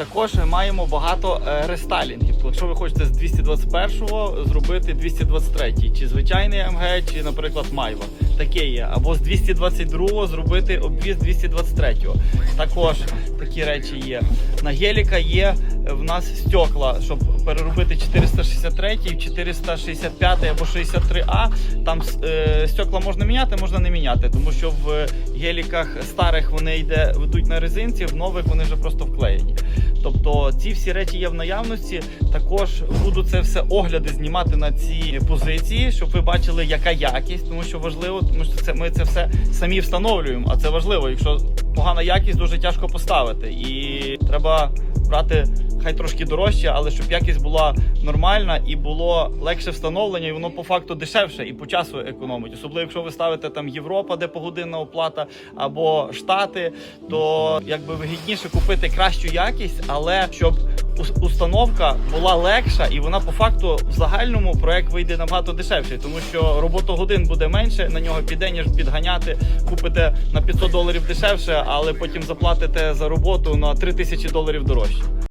Також маємо багато е, рестайлінгів. Якщо ви хочете з 221-го зробити 223-й, чи звичайний МГ, чи, наприклад, Майва. Таке є. Або з 222-го зробити обвіз 223-го. Також такі речі є. На геліка є в нас стекла, щоб переробити 463, 465 або 63А. Там е, стекла можна міняти, можна не міняти, тому що в геліках старих вони йде, ведуть на резинці, в нових вони вже просто вклеєні. Тобто ці всі речі є в наявності. Також буду це все огляди знімати на ці позиції, щоб ви бачили, яка якість, тому що важливо, тому що це ми це все самі встановлюємо. А це важливо. Якщо погана якість, дуже тяжко поставити. І треба брати хай трошки дорожче, але щоб якість була нормальна і було легше встановлення, і воно по факту дешевше і по часу економить. Особливо, якщо ви ставите там Європа, де погодинна оплата, або Штати, то якби вигідніше купити кращу якість, але щоб установка була легша, і вона по факту в загальному проект вийде набагато дешевше, тому що роботогодин буде менше, на нього піде, ніж підганяти. Купите на 500 доларів дешевше, але потім заплатите за роботу на 3000 доларів дорожче.